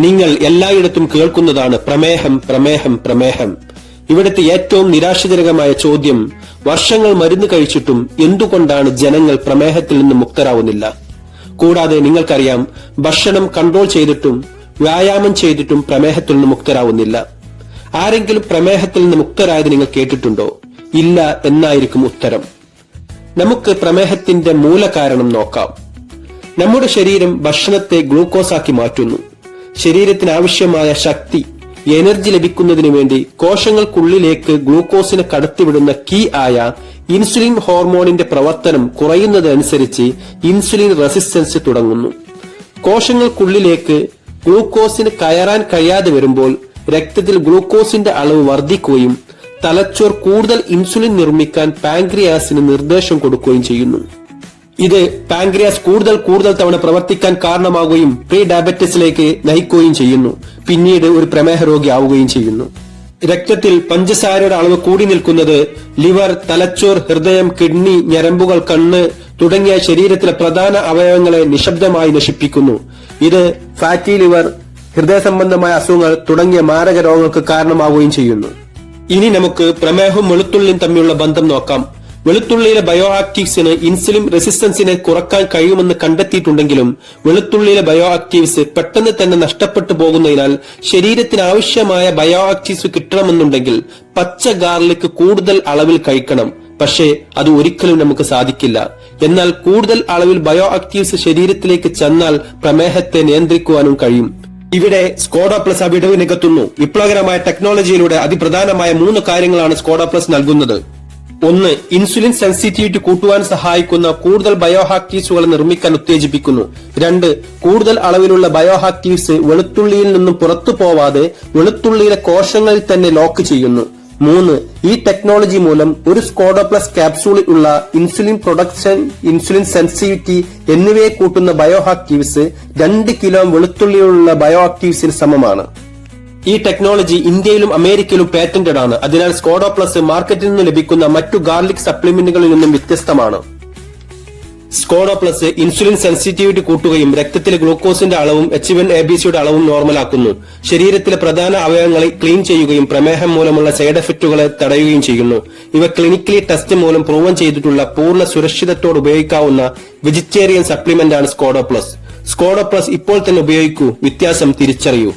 നിങ്ങൾ എല്ലായിടത്തും കേൾക്കുന്നതാണ് പ്രമേഹം പ്രമേഹം പ്രമേഹം. ഇവിടുത്തെ ഏറ്റവും നിരാശജനകമായ ചോദ്യം വർഷങ്ങൾ മരുന്ന് കഴിച്ചിട്ടും എന്തുകൊണ്ടാണ് ജനങ്ങൾ പ്രമേഹത്തിൽ നിന്ന് മുക്തരാവുന്നില്ല? കൂടാതെ നിങ്ങൾക്കറിയാം ഭക്ഷണം കൺട്രോൾ ചെയ്തിട്ടും വ്യായാമം ചെയ്തിട്ടും പ്രമേഹത്തിൽ നിന്ന് മുക്തരാവുന്നില്ല. ആരെങ്കിലും പ്രമേഹത്തിൽ നിന്ന് മുക്തരായത് നിങ്ങൾ കേട്ടിട്ടുണ്ടോ? ഇല്ല എന്നായിരിക്കും ഉത്തരം. നമുക്ക് പ്രമേഹത്തിന്റെ മൂലകാരണം നോക്കാം. നമ്മുടെ ശരീരം ഭക്ഷണത്തെ ഗ്ലൂക്കോസാക്കി മാറ്റുന്നു. ശരീരത്തിന് ആവശ്യമായ ശക്തി എനർജി ലഭിക്കുന്നതിനു വേണ്ടി കോശങ്ങൾക്കുള്ളിലേക്ക് ഗ്ലൂക്കോസിനെ കടത്തിവിടുന്ന കീ ആയ ഇൻസുലിൻ ഹോർമോണിന്റെ പ്രവർത്തനം കുറയുന്നതനുസരിച്ച് ഇൻസുലിൻ റെസിസ്റ്റൻസ് തുടങ്ങുന്നു. കോശങ്ങൾക്കുള്ളിലേക്ക് ഗ്ലൂക്കോസിന് കയറാൻ കഴിയാതെ വരുമ്പോൾ രക്തത്തിൽ ഗ്ലൂക്കോസിന്റെ അളവ് വർദ്ധിക്കുകയും തലച്ചോർ കൂടുതൽ ഇൻസുലിൻ നിർമ്മിക്കാൻ പാങ്ക്രിയാസിന് നിർദ്ദേശം കൊടുക്കുകയും ചെയ്യുന്നു. ഇത് പാൻക്രിയാസ് കൂടുതൽ കൂടുതൽ തവണ പ്രവർത്തിക്കാൻ കാരണമാവുകയും പ്രീ ഡയബറ്റിസിലേക്ക് നയിക്കുകയും ചെയ്യുന്നു. പിന്നീട് ഒരു പ്രമേഹ രോഗി ആവുകയും ചെയ്യുന്നു. രക്തത്തിൽ പഞ്ചസാരയുടെ അളവ് കൂടി നിൽക്കുന്നത് ലിവർ തലച്ചോർ ഹൃദയം കിഡ്നി ഞരമ്പുകൾ കണ്ണ് തുടങ്ങിയ ശരീരത്തിലെ പ്രധാന അവയവങ്ങളെ നിശബ്ദമായി നശിപ്പിക്കുന്നു. ഇത് ഫാറ്റി ലിവർ ഹൃദയ സംബന്ധമായ അസുഖങ്ങൾ തുടങ്ങിയ മാരക രോഗങ്ങൾക്ക് കാരണമാവുകയും ചെയ്യുന്നു. ഇനി നമുക്ക് പ്രമേഹവും വെളുത്തുള്ളിയും തമ്മിലുള്ള ബന്ധം നോക്കാം. വെളുത്തുള്ളിയിലെ ബയോ ആക്റ്റീവ്സിന് ഇൻസുലിൻ റെസിസ്റ്റൻസിനെ കുറയ്ക്കാൻ കഴിയുമെന്ന് കണ്ടെത്തിയിട്ടുണ്ടെങ്കിലും വെളുത്തുള്ളിയിലെ ബയോ ആക്റ്റീവ്സ് പെട്ടെന്ന് തന്നെ നഷ്ടപ്പെട്ടു പോകുന്നതിനാൽ ശരീരത്തിന് ആവശ്യമായ ബയോ ആക്റ്റീവ്സ് കിട്ടണമെന്നുണ്ടെങ്കിൽ പച്ച ഗാർലിക് കൂടുതൽ അളവിൽ കഴിക്കണം. പക്ഷേ അത് ഒരിക്കലും നമുക്ക് സാധിക്കില്ല. എന്നാൽ കൂടുതൽ അളവിൽ ബയോ ആക്റ്റീവ്സ് ശരീരത്തിലേക്ക് ചെന്നാൽ പ്രമേഹത്തെ നിയന്ത്രിക്കുവാനും കഴിയും. ഇവിടെ സ്കോഡ പ്ലസ് ആ വിടവ് നികത്തുന്നു വിപ്ലവകരമായ ടെക്നോളജിയിലൂടെ അതിപ്രധാനമായ മൂന്ന് കാര്യങ്ങളാണ് സ്കോഡ പ്ലസ് നൽകുന്നത്. ഒന്ന് ഇൻസുലിൻ സെൻസിറ്റിവിറ്റി കൂട്ടുവാൻ സഹായിക്കുന്ന കൂടുതൽ ബയോഹാക്റ്റീവ്സുകൾ നിർമ്മിക്കാൻ ഉത്തേജിപ്പിക്കുന്നു. രണ്ട് കൂടുതൽ അളവിലുള്ള ബയോഹാക്റ്റീവ്സ് വെളുത്തുള്ളിയിൽ നിന്നും പുറത്തു പോവാതെ വെളുത്തുള്ളിയിലെ കോശങ്ങളിൽ തന്നെ ലോക്ക് ചെയ്യുന്നു. മൂന്ന് ഈ ടെക്നോളജി മൂലം ഒരു സ്കോഡോപ്ലസ് ക്യാപ്സൂളിൽ ഉള്ള ഇൻസുലിൻ പ്രൊഡക്ഷൻ ഇൻസുലിൻ സെൻസിറ്റിവിറ്റി എന്നിവയെ കൂട്ടുന്ന ബയോഹാക്റ്റീവ്സ് രണ്ട് കിലോ വെളുത്തുള്ളിയിലുള്ള ബയോഹാക്ടീവ്സിന് സമമാണ്. ഈ ടെക്നോളജി ഇന്ത്യയിലും അമേരിക്കയിലും പേറ്റന്റഡ് ആണ്. അതിനാൽ സ്കോഡോ പ്ലസ് മാർക്കറ്റിൽ നിന്ന് ലഭിക്കുന്ന മറ്റു ഗാർലിക് സപ്ലിമെന്റുകളിൽ നിന്നും വ്യത്യസ്തമാണ്. സ്കോഡോ പ്ലസ് ഇൻസുലിൻ സെൻസിറ്റിവിറ്റി കൂട്ടുകയും രക്തത്തിലെ ഗ്ലൂക്കോസിന്റെ അളവും എച്ച് വൺ എ ബി സിയുടെ അളവും നോർമലാക്കുന്നു ശരീരത്തിലെ പ്രധാന അവയവങ്ങളെ ക്ലീൻ ചെയ്യുകയും പ്രമേഹം മൂലമുള്ള സൈഡ് എഫക്റ്റുകളെ തടയുകയും ചെയ്യുന്നു. ഇവ ക്ലിനിക്കലി ടെസ്റ്റ് മൂലം പ്രൂവൻ ചെയ്തിട്ടുള്ള പൂർണ സുരക്ഷിതത്തോട് ഉപയോഗിക്കാവുന്ന വെജിറ്റേറിയൻ സപ്ലിമെന്റാണ് സ്കോഡോ പ്ലസ് സ്കോഡോ പ്ലസ് ഇപ്പോൾ തന്നെ ഉപയോഗിക്കൂ. വ്യത്യാസം തിരിച്ചറിയൂ.